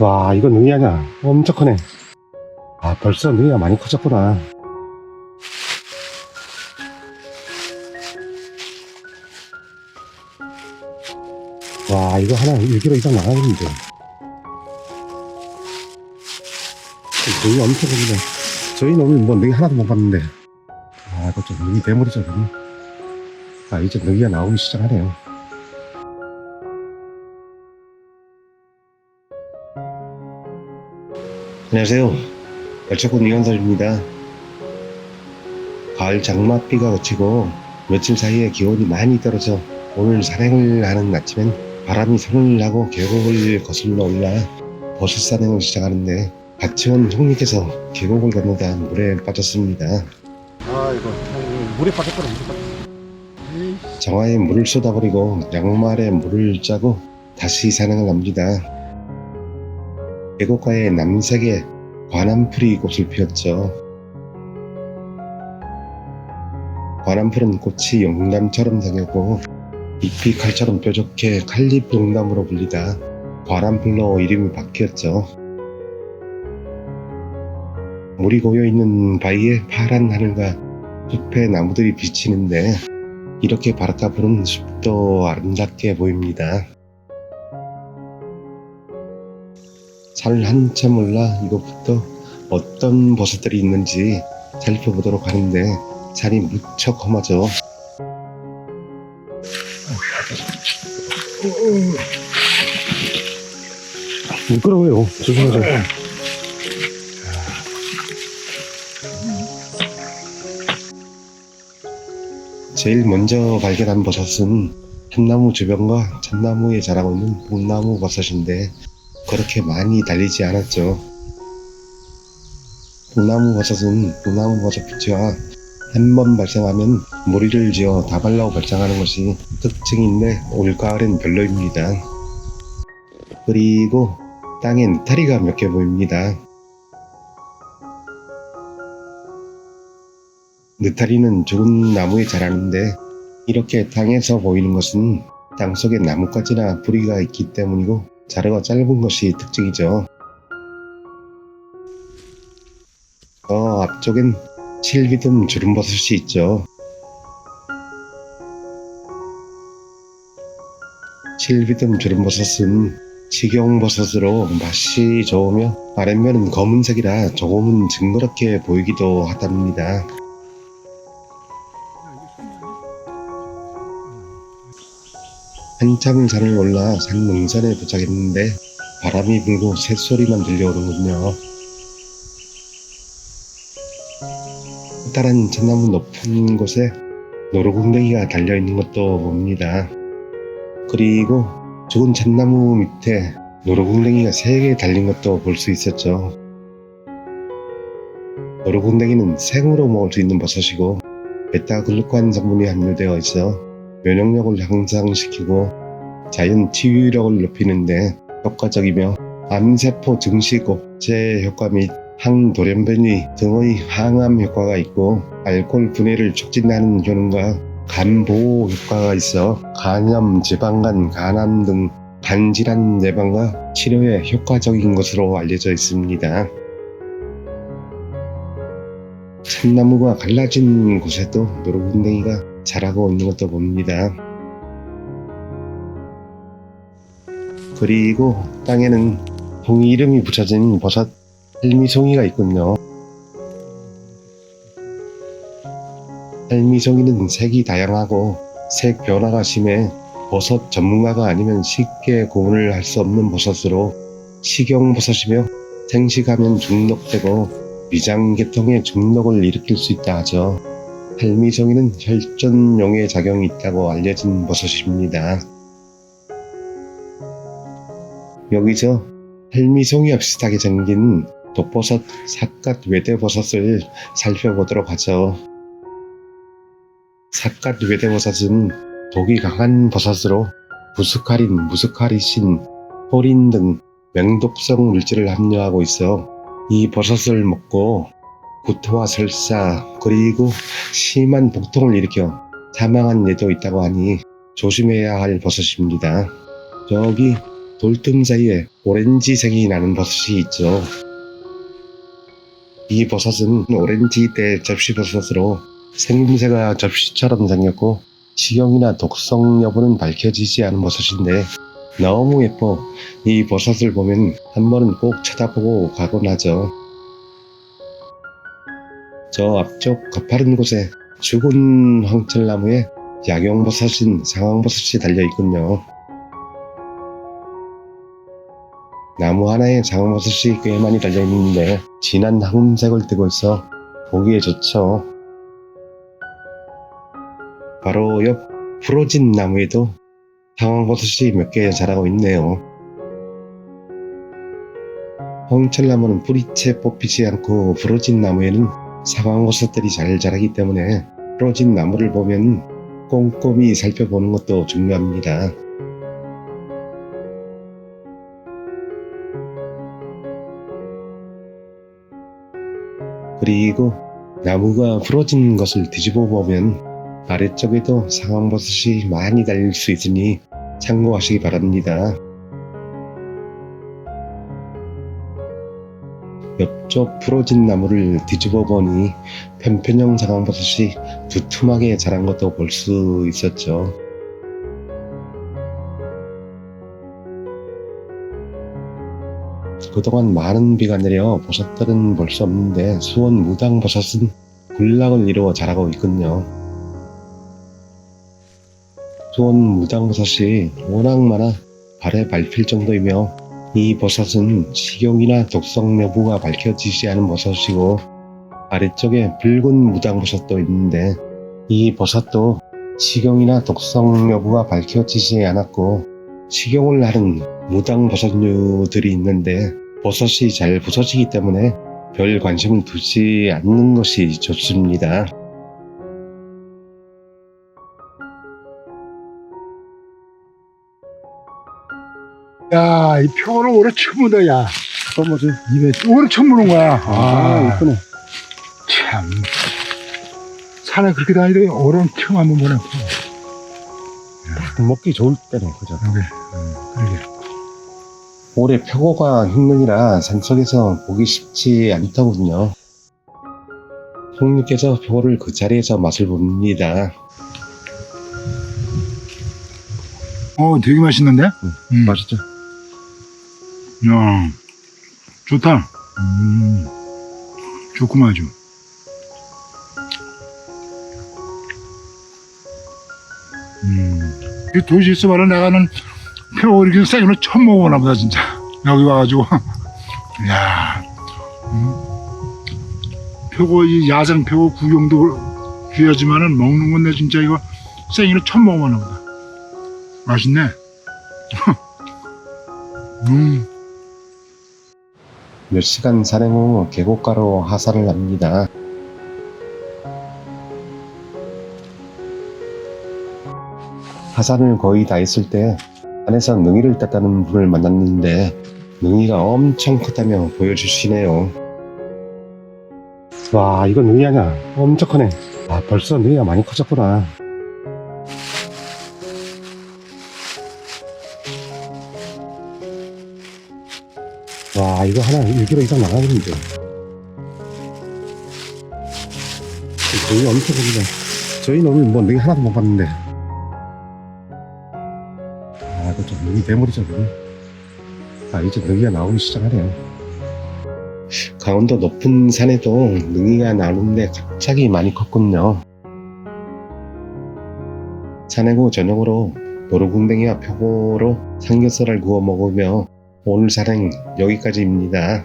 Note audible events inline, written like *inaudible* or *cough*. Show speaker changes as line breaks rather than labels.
와, 이거 능이 아니야. 엄청 크네. 아, 벌써 능이가 많이 커졌구나. 와, 이거 하나 1kg 이상 나가겠는데. 능이 엄청 큽니다. 저희 놈은 뭐 능이 하나도 못 봤는데. 아, 이거 좀 능이 대물이죠, 능이. 아, 이제 능이가 나오기 시작하네요. 안녕하세요. 열차군 이현설입니다. 가을 장맛비가 그치고 며칠 사이에 기온이 많이 떨어져 오늘 산행을 하는 아침엔 바람이 손을 나고 계곡을 거슬러 올라 버섯 산행을 시작하는데 같이 온 형님께서 계곡을 건너다 물에 빠졌습니다. 아 이거 물에 빠졌거든 물에 빠졌어. 정화에 물을 쏟아버리고 양말에 물을 짜고 다시 산행을 합니다. 계곡가에 남색의 관암풀이 꽃을 피웠죠. 관암풀은 꽃이 용담처럼 생겼고 잎이 칼처럼 뾰족해 칼립 용담으로 불리다 관암풀로 이름이 바뀌었죠. 물이 고여있는 바위에 파란 하늘과 숲의 나무들이 비치는데 이렇게 바닷가 푸는 숲도 아름답게 보입니다. 산을 한참 올라 이곳부터 어떤 버섯들이 있는지 살펴보도록 하는데 산이 무척 험하죠. 미끄러워요. 조심하세요. 제일 먼저 발견한 버섯은 한나무 주변과 참나무에 자라고 있는 뽕나무 버섯인데 그렇게 많이 달리지 않았죠. 뽕나무 버섯은 뽕나무 버섯 부치와 한 번 발생하면 무리를 지어 다발라고 발생하는 것이 특징인데 올가을엔 별로입니다. 그리고 땅에 느타리가 몇 개 보입니다. 느타리는 죽은 나무에 자라는데 이렇게 땅에서 보이는 것은 땅 속에 나뭇가지나 뿌리가 있기 때문이고 자루가 짧은 것이 특징이죠. 어 앞쪽엔 실비듬 주름버섯이 있죠. 실비듬 주름버섯은 식용버섯으로 맛이 좋으며 아랫면은 검은색이라 조금은 징그럽게 보이기도 하답니다. 한참 산을 올라 산 능선에 도착했는데 바람이 불고 새소리만 들려오는군요. 커다란 참나무 높은 곳에 노루궁뎅이가 달려있는 것도 봅니다. 그리고 죽은 참나무 밑에 노루궁뎅이가 세개 달린 것도 볼 수 있었죠. 노루궁뎅이는 생으로 먹을 수 있는 버섯이고 베타글루칸 성분이 함유되어 있어 면역력을 향상시키고 자연 치유력을 높이는데 효과적이며 암세포 증식 억제 효과 및 항돌연변이 등의 항암 효과가 있고 알코올 분해를 촉진하는 효능과 간 보호 효과가 있어 간염, 지방간, 간암 등 간질환 예방과 치료에 효과적인 것으로 알려져 있습니다. 참나무가 갈라진 곳에도 노루궁뎅이가 자라고 있는 것도 봅니다. 그리고 땅에는 송이 이름이 붙여진 버섯 헬미송이가 있군요. 헬미송이는 색이 다양하고 색 변화가 심해 버섯 전문가가 아니면 쉽게 구분을 할 수 없는 버섯으로 식용버섯이며 생식하면 중독되고 위장계통에 중독을 일으킬 수 있다 하죠. 헬미송이는 혈전용의 작용이 있다고 알려진 버섯입니다. 여기서 헬미송이와 비슷하게 생긴 독버섯 삿갓 외대버섯을 살펴보도록 하죠. 삿갓 외대버섯은 독이 강한 버섯으로 부스카린, 무스카리신, 호린 등 맹독성 물질을 함유하고 있어 이 버섯을 먹고 구토와 설사 그리고 심한 복통을 일으켜 사망한 예도 있다고 하니 조심해야 할 버섯입니다. 저기 돌틈 사이에 오렌지색이 나는 버섯이 있죠. 이 버섯은 오렌지대 접시버섯으로 생김새가 접시처럼 생겼고 식용이나 독성 여부는 밝혀지지 않은 버섯인데 너무 예뻐 이 버섯을 보면 한 번은 꼭 쳐다보고 가곤 하죠. 저 앞쪽 가파른 곳에 죽은 황철나무에 약용버섯인 상황버섯이 달려있군요. 나무 하나에 상황버섯이 꽤 많이 달려있는데 진한 황금색을 띠고 있어 보기에 좋죠. 바로 옆 부러진 나무에도 상황버섯이 몇개 자라고 있네요. 황철나무는 뿌리채 뽑히지 않고 부러진 나무에는 상황버섯들이 잘 자라기 때문에 부러진 나무를 보면 꼼꼼히 살펴보는 것도 중요합니다. 그리고 나무가 부러진 것을 뒤집어 보면 아래쪽에도 상황버섯이 많이 달릴 수 있으니 참고하시기 바랍니다. 옆쪽 부러진 나무를 뒤집어 보니 편편형 상황버섯이 두툼하게 자란 것도 볼 수 있었죠. 그동안 많은 비가 내려 버섯들은 볼 수 없는데 수원 무당버섯은 군락을 이루어 자라고 있군요. 수원 무당버섯이 워낙 많아 발에 밟힐 정도이며 이 버섯은 식용이나 독성 여부가 밝혀지지 않은 버섯이고 아래쪽에 붉은 무당버섯도 있는데 이 버섯도 식용이나 독성 여부가 밝혀지지 않았고 식용을 하는 무당버섯류들이 있는데 버섯이 잘 부서지기 때문에 별 관심을 두지 않는 것이 좋습니다.
야, 이 표를 올해 처음 본다, 야.
또 뭐지?
입에 올해 처음 보는 거야.
아, 이쁘네.
참. 산에 그렇게 다니더니 올해는 처음 한번 보네.
먹기 좋을 때네, 그죠?
그러게. 음, 그러게.
올해 표고가 흉년이라 산속에서 보기 쉽지 않더군요. 형님께서 표고를 그 자리에서 맛을 봅니다.
어, 되게 맛있는데? 음.
맛있죠?
야, 좋다. 음, 좋구만, 아주. 음, 이 도시에서 말은 내가는 표 이렇게 생으로 처음 먹어보나 보다, 진짜. 여기 와가지고. *laughs* 야, 음, 표고, 이 야생 표고 구경도 귀하지만은 먹는 건데 진짜 이거 생으로 처음 먹어보나 보다. 맛있네. *laughs* 음.
몇 시간 산행 후 계곡가로 하산을 합니다. 하산을 거의 다 했을 때 안에서 능이를 땄다는 분을 만났는데 능이가 엄청 컸다며 보여주시네요. 와 이거 능이 아니야 엄청 크네. 아 벌써 능이가 많이 커졌구나. 와 이거 하나 1kg 이상 나가겠는데 저희 엄청 크기네 저희 놈이 뭐 능이 하나도 못 봤는데. 아 이거 좀 능이 대머리죠 능이 아 이제 능이가 나오기 시작하네요 강원도 높은 산에도 능이가 나오는데 갑자기 많이 컸군요. 후 저녁으로 노루궁뎅이와 표고로 삼겹살을 구워 먹으며 오늘 산행 여기까지입니다.